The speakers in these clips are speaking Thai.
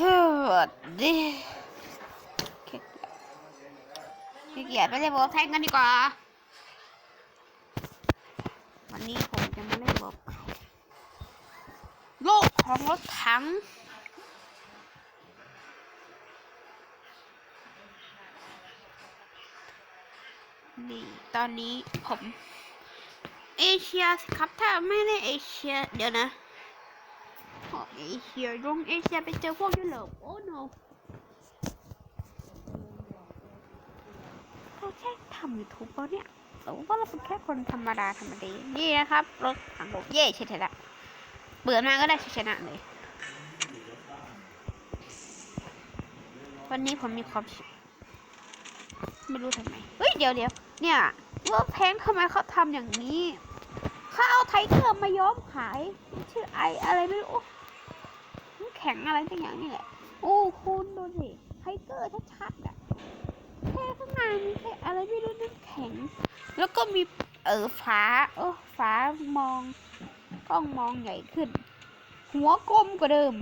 สวัสดีขี้เกียจไปเล่นบอลแทงกันดีกว่า วันนี้ผมจะมาเล่นบอลโลกของรถถังนี่ตอนนี้ผม เอเชียสิครับถ้าไม่ได้เอเชีย เดี๋ยวนะ พอเอเชียลงเอเชียไปเจอพวกยุโรปโอ้ no เขาแค่ทำยูทูบเปะเนี่ยหรือว่าเราเป็นแค่คนธรรมดาธรรมดานี่นะครับรถถังบกเย่ชนะเปิดมาก็ได้ชนะเลย วันนี้ผมมีความไม่รู้ทำไมเฮ้ยเดี๋ยวเดี๋ยวเนี่ยเวิร์กแพงทำไมเขาทำอย่างนี้เขาเอาไทเกอร์มาย้อมขายชื่อไออะไรไม่รู้ ข็งอะไรสักอย่างนี่แหละ โอ้คุณดูสิไทเกอร์ชัดๆอะแค่ข้างในมีแค่อะไรไม่รู้น้ำแข็ง แล้วก็มีเออฝาเออฝามองกล้องมองใหญ่ขึ้น หัวกลมกว่าเดิม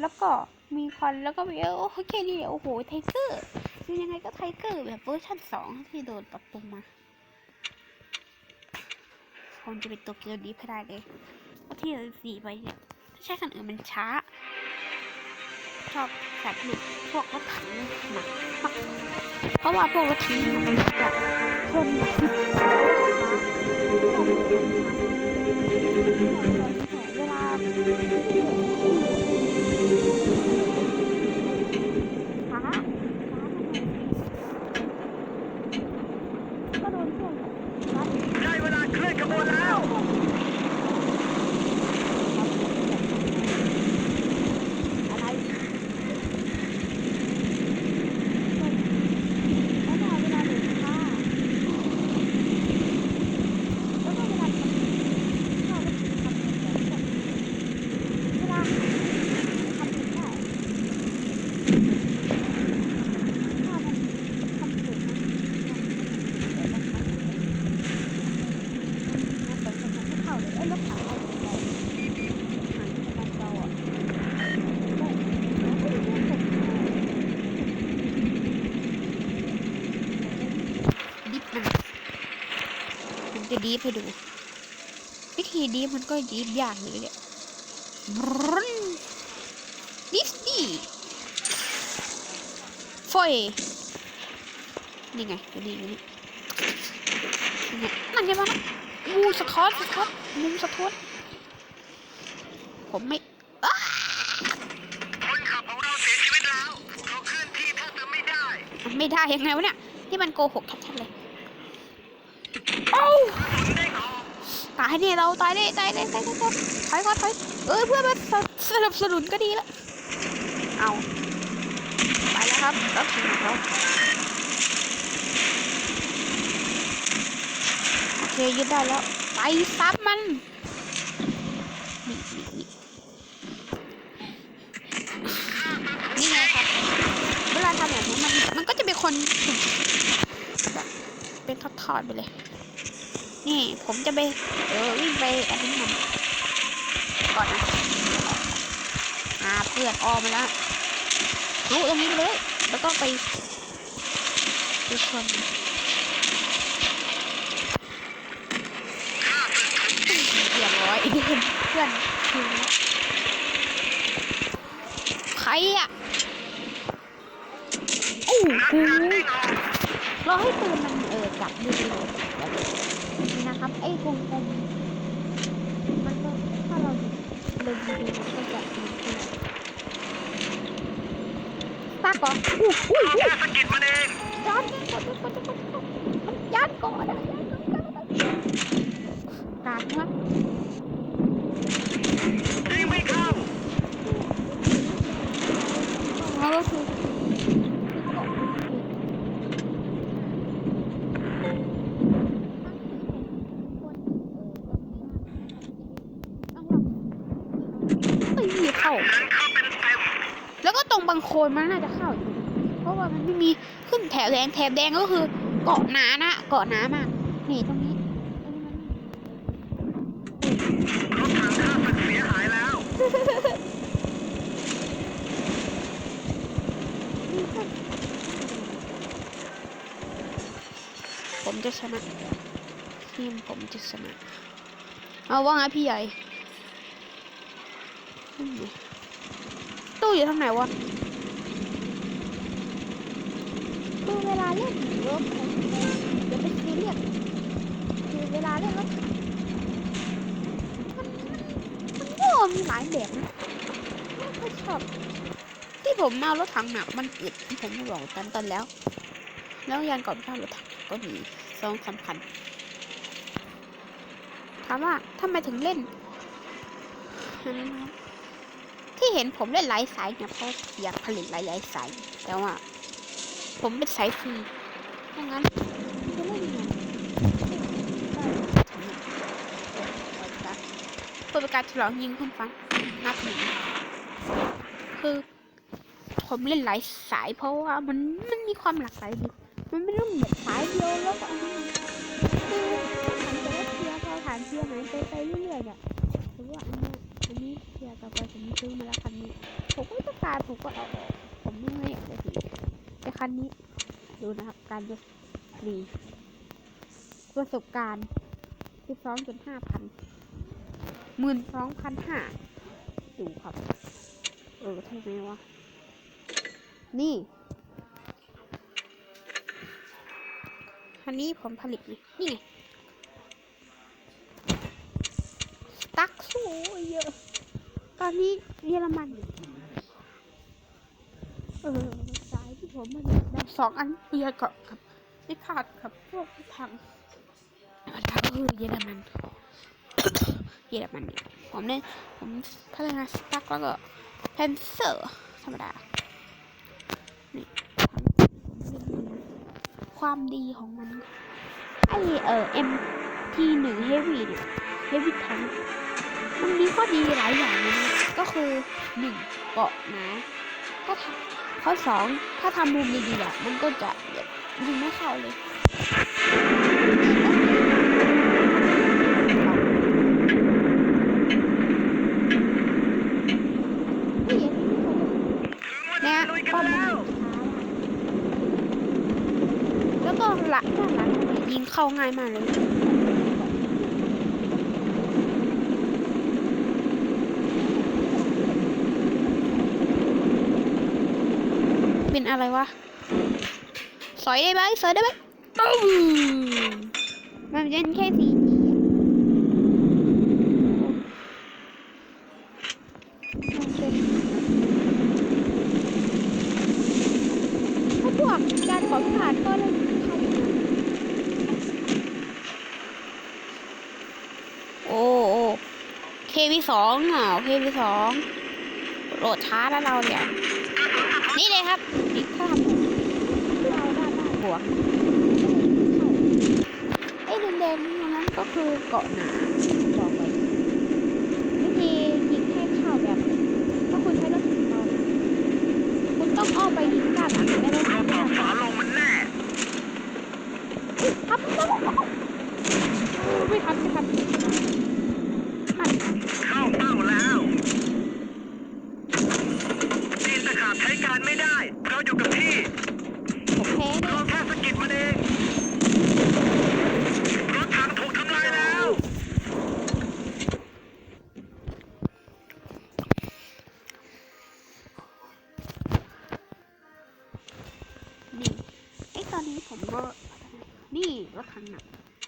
แล้วก็มีควันแล้วก็มีเออโอเคนี่โอ้โหไทเกอร์คือยังไงก็ไทเกอร์แบบเวอร์ชันสองที่โดนปรับปรุงมาคงจะเป็นตัวเกียวดีให้ได้เลยที่สี่ไปเนี่ย ไม่ใช่คันอื่นมันช้า ชอบแบบหลุดพวกรถถังหนักมากเพราะว่าพวกรถถังมันจะชนเวลาช้าก็โดนพวกวัด ได้เวลาเคลื่อนขบวนแล้ว อะไรแล้วก็เวลาเดินผ้าแล้วก็เวลาทำข้าวก็คือทำแบบแบบเวลาทำเองได้ข้าวมันทำเองนะแต่สำหรับข้าวเลยเอ้ยแล้วขายอะไรได้ขายเราอะ ดิฟมันผม จะดีฟให้ดู วิธีดีฟมันก็ดีฟยากเลยเนี่ยบรึ้นดิฟนี่ฟอยนี่ไงตัวนี้ตัวนี้นี่ไงนั่นไงบ้างมูสะท้อนสะท้อนมุมสะท้อนผมไม่อ้าคนขับของเราเสียชีวิตแล้วเราเคลื่อนที่แทบจะไม่ได้มันไม่ได้ยังไงวะเนี่ยที่มันโกหกชัดๆเลยเอ้า คุณได้ออก ตายเนี่ยเราตายเนี่ยตายเนี่ยตายเนี่ยถอยก่อนถอยเออเพื่อนมาสนับสนุนก็ดีล้วเอาไปแล้วครับรถถึงแล้วโอเคยึดได้แล้วไปซับมันนี่นี่นี่นี่ไงครับเวลาทำแบบนี้มันมันก็จะเป็นคนแบบเป็นทอดๆไปเลย นี่ผมจะไปเออวิ่งไปอันนี้มันก่อนนะอาเพื่อนออมมาแล้วรู้ตรงนี้เลยแล้วก็ไปไปชนเรียบร้อยเพื่อนเพื่อนคิวใครอะโอ้โหได้อให้ปืนมันเออจับดูดีแบบ นี่นะครับ ไอ้กลมๆมันก็ถ้าเราเล็งดีๆมันก็จะมีปืนตาก่อนอู้อู้เราอู้แค่สะกิดมันเองจานนี่กดกดกดกดกดมันยัดก่อนอะกาดครับ แถบแดงก็คือเกาะน้านะเกาะน้ำอะนี่ตรงนี้รถถังข้ามเสียหายแล้วผมจะชนะทีมผมจะชนะเอาว่างไงพี่ใหญ่ตู้อยู่ทางไหนวะ เวลาเล่นรถผมเดี๋ยวไปซีเรียสคือเวลาเล่นรถมันมันมันก็มีหลายแบบนะไม่ค่อยชอบ ที่ผมเอารถถังหนักมันอึดที่ผมไม่บอกตอนตอนแล้ว แล้วยานก่อนข้ารถถังก็มีสองสำคัญถามว่าทำไมถึงเล่นที่เห็นผมเล่นหลายสายเนี่ยเพราะอยากผลิตหลายๆสายแต่ว่า ผมเป็นสายฟรีดังนั้นจะเล่นยังไงเพื่อเป็นการฉลองยิงขึ้นฟ้านับหนึ่งคือ ผมเล่นหลายสายเพราะว่ามันมันมีความหลากหลายดีมันไม่ต้องแบบสายเดียวแล้วก็อันนั้คือฐานจะได้เคลียร์พอฐานเคลียหายไปไปเรื่อยๆเนี่ยหรือว่าอันนี้อันนี้เคลียร์ต่อไปผมซื้อมาแล้วคันนี้ผมก็ต้องการผมก็เอาออกผมไม่อยากจะถือ คันนี้ ดูนะครับการจะรีประสบการณ์สิบสองจุดห้าพันหมื่นสองพันห้าดูครับ เออใช่ไหมวะ นี่อันนี้ผมผลิตไงนี่ไงสตั๊กสู้เยอะ ตอนนี้เยอรมัน เออ ผมผลิตได้สองอันเบียร์กับกับไม่ขาดกับพวกทางอันทางก็คือเยอรมันเยอรมันเนี่ยผมเนี่ยผมพัฒนาสตั๊กแล้วก็เพนเซอร์ธรรมดานี่ความดีของมันไอเออ MT หนึ่ง Heavy เนี่ย Heavy Tank มันมีข้อดีหลายอย่างเลยนะก็คือหนึ่งเกาะนะถ้าทำ ข้อสองถ้าทำมุมดีๆอะมันก็จะยิงไม่เข้าเลยนี่อันนี้ไม่เคยจะถึงเวลาลุยกันแล้วก็หลังด้านหลังเนี่ยยิงเข้าง่ายมากเลย เป็นอะไรวะ สอยได้ไหมสอยได้ไหมตุ้มมันเป็นแค่สีมันเป็นถ้าพวกการขอผ่านก็เลยเข้ามาโอ้โอ้เควีสองอะเควีสองโหลดช้าแล้วเราเนี่ย นี่เลยครับนี่ถ้าทำเราด้านหน้าบวกไอ้แดงๆตรงนั้นก็คือเกาะหนาบอกไว้วิธียิงให้เข้าแบบถ้าคุณใช้รถถังเราคุณต้องอ้อมไปยิงด้านหลังไม่ได้เราทำต่อฝาลงมันแน่ทับไม่ทันไม่ทันมัน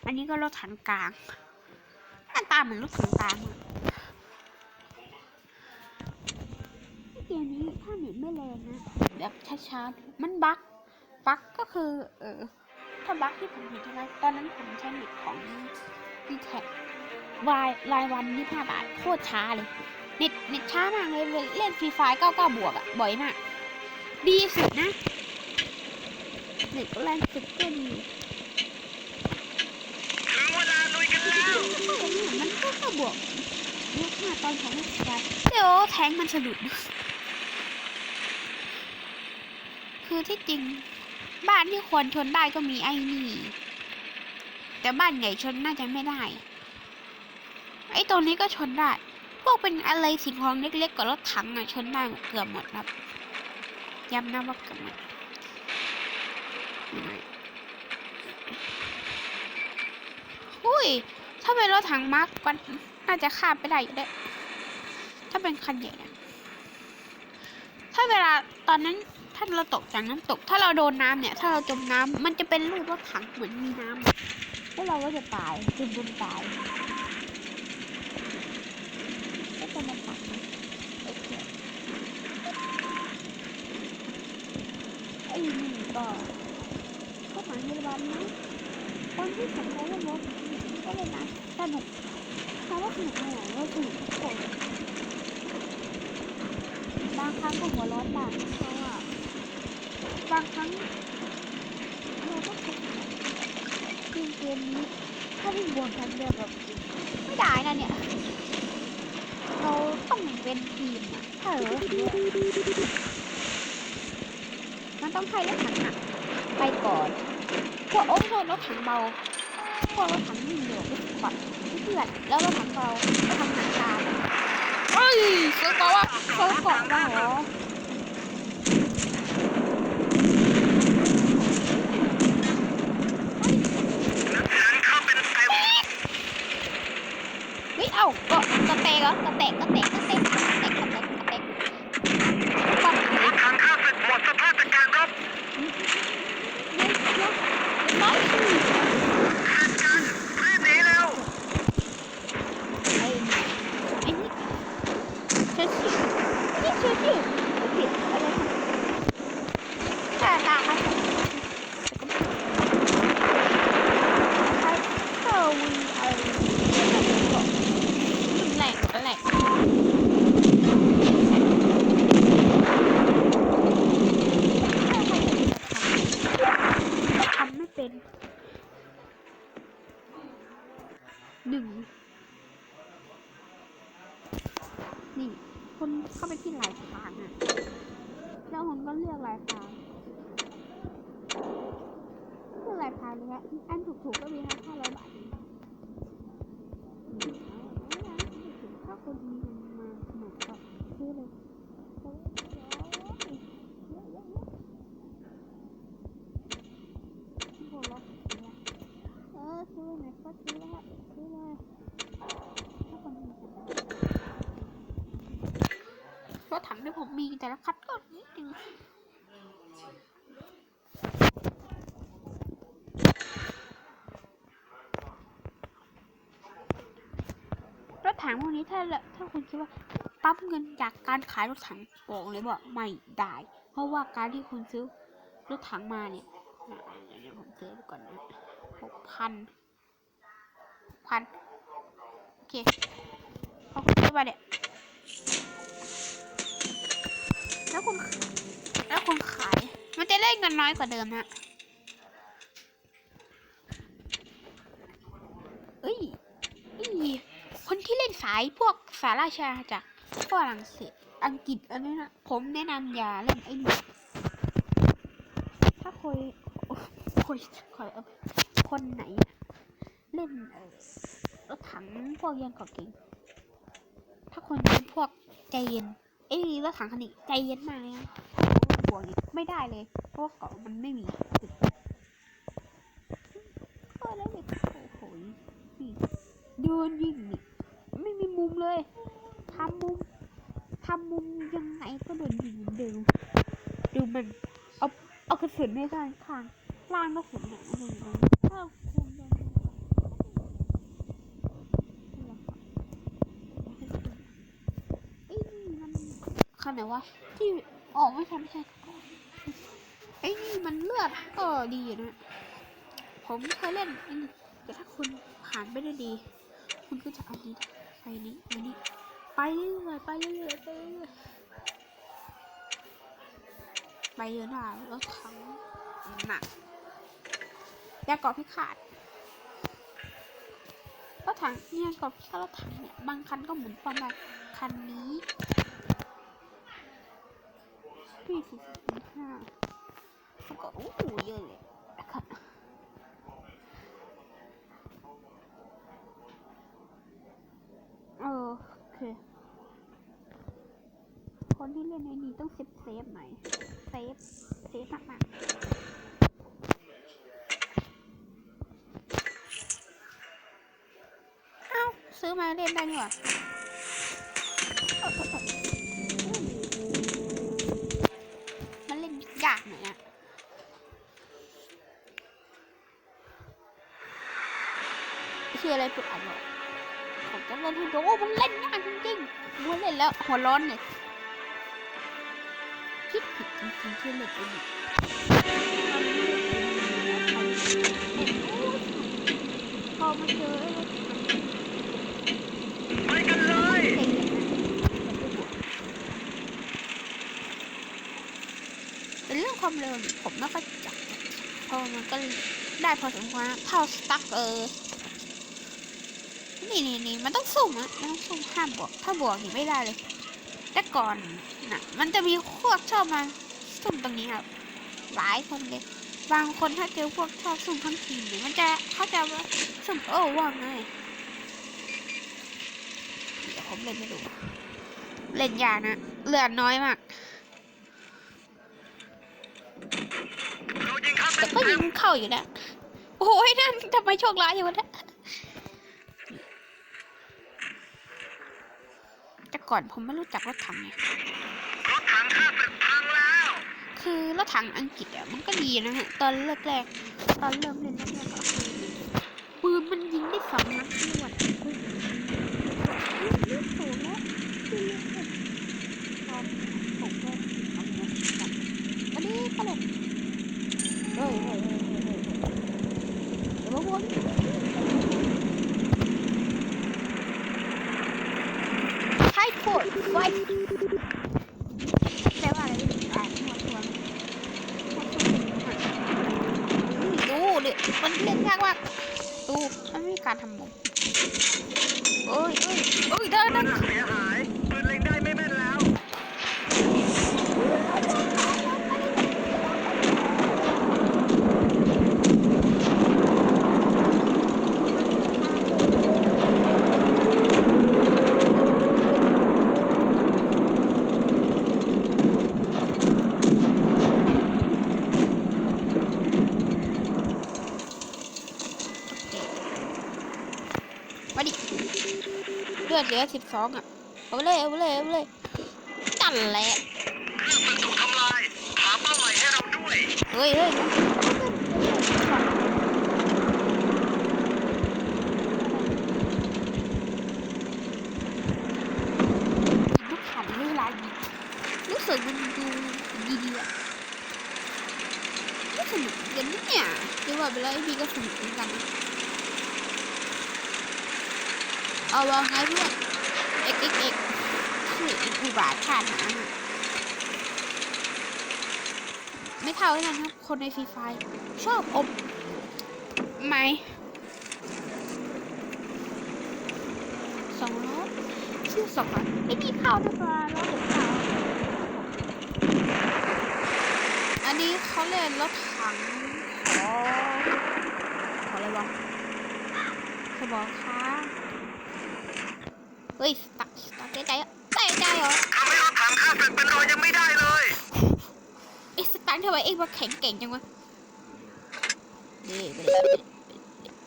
อันนี้ก็รถถังกลางหน้าตาเหมือนรถถังกลางอะไอเกมนี้ถ้าเน็ตไม่แรงนะแบบช้าๆมันบั๊กบั๊กก็คือ เออถ้าบั๊กที่ผมเห็นใช่ไหมตอนนั้นผมใช้เน็ตของดีแท็กวายรายวันยี่ห้าบาทโคตรช้าเลยเน็ตเน็ตช้ามากเลยเล่นฟรีไฟล์99บวกอะบ่อยมาก ดีสุดนะเน็ตก็แรงสุดก็ดี ถึงเวลาลุยกันแล้ว มันก็ก็บวกยกมาตอนของไม่ได้เดี๋ยวแทงมันสะดุด คือที่จริง บ้านที่ควรชนได้ก็มีไอ้นี่ แต่บ้านใหญ่ชนน่าจะไม่ได้ ไอ้ตัวนี้ก็ชนได้ พวกเป็นอะไรสิ่งของเล็กๆกับรถถังอะชนได้เกือบหมดครับย้ำนะว่าเกือบหมดยังไงอุ้ย ถ้าเป็นรถถังมาร์กก็น่าจะข้ามไปได้อยู่ได้ ถ้าเป็นคันใหญ่นะถ้าเวลาตอนนั้นถ้าเราตกจากน้ำตก ถ้าเราโดนน้ำเนี่ย ถ้าเราจมน้ำมันจะเป็นรูปรถถังเหมือนมีน้ำอะแล้วเราก็จะตายจมจนตายก็จะมาตักโอเคไอ้นี่ก็ก็หมายพยาบาลนะตอนที่ผมเล่นรถก็เลยนะสนุกแต่ว่าสนุกไม่ไหนก็สนุกทุกคนบางครั้งก็หัวร้อนบ้างเพราะว่าบางครั้งเราก็คิดเกมเกมนี้ถ้าวิ่งบนทันเดียวแบบไม่ได้นะเนี่ยเราต้องเป็นทีมอะถ้าเรามันต้องให้รถถังหนักไปก่อนพวกโอ้โหรถถังเบาพวกรถถังวิ่งเร็วไป ก่อนเพื่อนแล้วเรถถังเบารถถังหนักตาเฮ้ยเสือเกาะว่าเสือเกาะว่าเหรอนั้นเข้าเป็นเต็มเฮ้ยเอ้าก็กระแตกเหรอกระแตกกระแตกกระแตกกระแตกกระแตกกระแตกปังเฮ้ยทางข้าศึกหมดสภาพจากการรบเดี๋ยวเดี๋ยวน้อยสิ คาดการณ์รีบหนีเร็ว ไอ้นี่ไอ้นี่เชื่อชื่อนี่เชื่อชื่อผิดอะไรแต่ตาค่ะใครเซอร์วีอะไรแหลกแหลกทำไม่เป็น หนึ่ง นี่คนเข้าไปที่หลายทางอะแล้วคนก็เลือกหลายทางเลือกหลายทางเลยฮะอันถูกๆก็มีแค่ห้าร้อยบาทเองอืมเอาเอาเอาถ้าคนมีเงินมาหนูก็ซื้อเลยโอ้ยเยอะเยอะเยอะโอ้โหรถเสียเออซื้อไหนก็ซื้อแล้วฮะซื้อเลย ถ้าคนมีแต่ละรถถังที่ผมมี แต่ละคันก็นิดนึงรถถังพวกนี้ถ้าละถ้าคุณคิดว่าปั๊มเงินจากการขายรถถังบอกเลยว่าไม่ได้ เพราะว่าการที่คุณซื้อรถถังมาเนี่ยอะเดี๋ยวผมซื้อก่อนนะหกพันพันโอเคพอคุณซื้อมาเนี่ย แล้วคุณแล้วคุณขาย มันจะได้เงินน้อยกว่าเดิมฮะเอ้ยอ้ยคนที่เล่นสายพวกสาราชาจากฝรั่งเศสอังกฤษอันนี้นะ ผมแนะนำอย่าเล่นไอ้นี่ถ้าคุยคุยคยคนไหน เล่นเออรถถังพวกยังกาะเก่ง ถ้าคนเป็นพวกใจเย็น เอ้ยรถถังคันนี้ใจเย็นมากเลยนะบวกอีกไม่ได้เลยเพราะว่าเกาะมันไม่มีตึกเออแล้วเด็กโอ้โหนี่เดินยิงนี่ไม่มีมุมเลยทำมุมทำมุมยังไงก็โดนยิงเดิมดูมันเอาเอากระสุนไม่ได้ข้างล่างกระสุนเนี่ยมันอยู่ตรงนี้ถ้าคุณโดนเอ้ยนี่มัน คันไหนวะ ที่ออกไม่ใช่ไม่ใช่ไอ้นี่มันเลือดก็ดีนะ ผมเคยเล่นไอ้นี่แต่ถ้าคุณผ่านไปได้ดี คุณก็จะเอานี้ไปนี้ไปนี้ไปเรื่อยไปเรื่อยไปเรื่อยไปเยอะหน่อยรถถังหนักยาเกาะพิฆาตรถถังเนี่ยเกาะพิฆาตรถถังเนี่ยบางคันก็หมุนประมาณคันนี้ พี่สี่สิบห้าแล้วก็โอ้โหเยอะเลยนะครับเออโอเค คนที่เล่นในนี้ต้องเซฟเซฟหน่อย เซฟ เซฟมากๆ Ờ, ซื้อมาเล่นได้นี่หว่า ชื่ออะไรปุ๊บอ่านบอกผมจะเล่นให้ดูโอ้มันเล่นยากจริงๆมัวเล่นแล้วหัวร้อนเลยคิดผิดจริงๆที่เล่นอันนี้พอมาเจอไปกันเลยเป็นเรื่องความเร็วผมไม่ค่อยจับพราะมันก็ได้พอสมควรเท่าสตั๊กเออ นี่นี่นี่มันต้องสุ่มอะมันต้องสุ่มห้ามบวก ถ้าบวกนี่ไม่ได้เลย แต่ก่อนน่ะมันจะมีพวกชอบมาสุ่มตรงนี้ครับ หลายคนเลย บางคนถ้าเจอพวกชอบสุ่มทั้งทีมเนี่ยมันจะเขาจะว่าสุ่มโอ้ว่าไงเดี๋ยวผมเล่นให้ดูเล่นยากนะเหลือน้อยมากเรายิงข้ามแต่ก็ยิงเข้าอยู่นะโอ้ยนั่นทำไมโชคร้ายอย่างวะเนี่ย แต่ก่อนผมไม่รู้จักรถถังไงรถถังข้าศึกพังแล้ว คือรถถังอังกฤษอะมันก็ดีนะฮะตอนแรกๆตอนเริ่มเล่นแรกๆก็คือปืนมันยิงได้สองนัดรวดปืนยิงสูงแล้วคือเล่นแบบตอนผมก็ทำนะแบบอันนี้ก็เลยเฮ้ยเฮ้ยเฮ้ยเฮ้ยเฮ้ยเดี๋ยวมาวน ดไฟแปลว่าอะไรอ่านหัวตัวดูดิมันเล่นยากมากดูมันไม่มีการทำมุมโอ้ยโอ้ยโอ้ยเดินนะนเดินเล็งได้ไม่แม่นแล้ว มาดิ เลือดเหลือสิบสองอะเอาไปเลยเอาไปเลยเอาไปเลยจันแหละเครื่องมือถูกทำลายหาเป้าใหม่ให้เราด้วยเฮ้ยเฮ้ยลูกขันเวลายิงรู้สึกมันดูดีๆอะก็สนุกเหมือนกันนะเนี่ยคือว่าไปแล้วไอ้พี่ก็สนุกเหมือนกันนะ เอาวางไงเพื่อนเอ็กเอ็กเอ็กคืออีกอุบาทชาตินะไม่เท่ากันครับ คนในฟรีไฟชอบอมไหมสองล้อชื่อสองล้อไม่มีข้าวด้วยปลาล้อเด็กข้าอันนี้เขาเล่นรถถังขอขออะไรวะเขาบอกค่ะ เฮ้ยสตักสตักใจใจอะใจใจเหรอทำให้รถถังข้าศึกเป็นรอยยังไม่ได้เลยไอ้สตันทำไมเอ็งมาแข็งเก่งจังวะนี่ไปเลย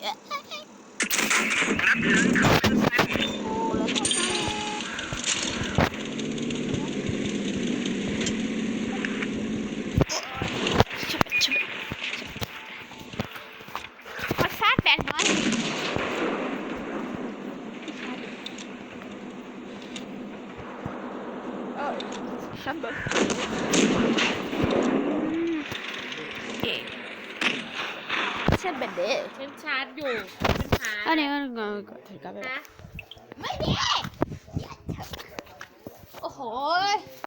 เอ๊ะนับถึงเขา